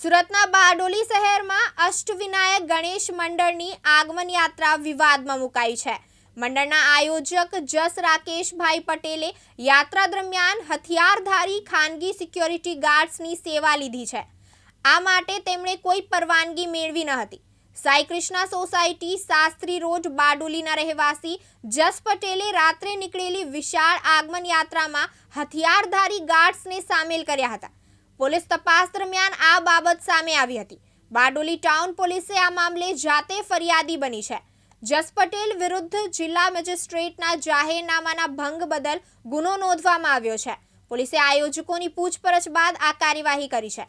સુરતના બારડોલી શહેરમાં અષ્ટવિનાયક ગણેશ મંડળની આગમન યાત્રા વિવાદમાં મુકાઈ છે. મંડળના આયોજક જસ રાકેશભાઈ પટેલે યાત્રા દરમિયાન હથિયારધારી ખાનગી સિક્યોરિટી ગાર્ડ્સની સેવા લીધી છે. આ માટે તેમણે કોઈ પરવાનગી મેળવી ન હતી. સાઈ કૃષ્ણા સોસાયટી શાસ્ત્રી રોડ બારડોલીના રહેવાસી જસ પટેલે રાત્રે નીકળેલી વિશાળ આગમન યાત્રામાં હથિયારધારી ગાર્ડ્સને સામેલ કર્યા હતા. પોલીસ તપાસ દરમિયાન આ બાબત સામે આવી હતી. બારડોલી ટાઉન પોલીસે આ મામલે જાતે ફરિયાદી બની છે. જસ પટેલ વિરુદ્ધ જિલ્લા મેજિસ્ટ્રેટના જાહેરનામાના ભંગ બદલ ગુનો નોંધવામાં આવ્યો છે. પોલીસે આયોજકોની પૂછપરછ બાદ આ કાર્યવાહી કરી છે.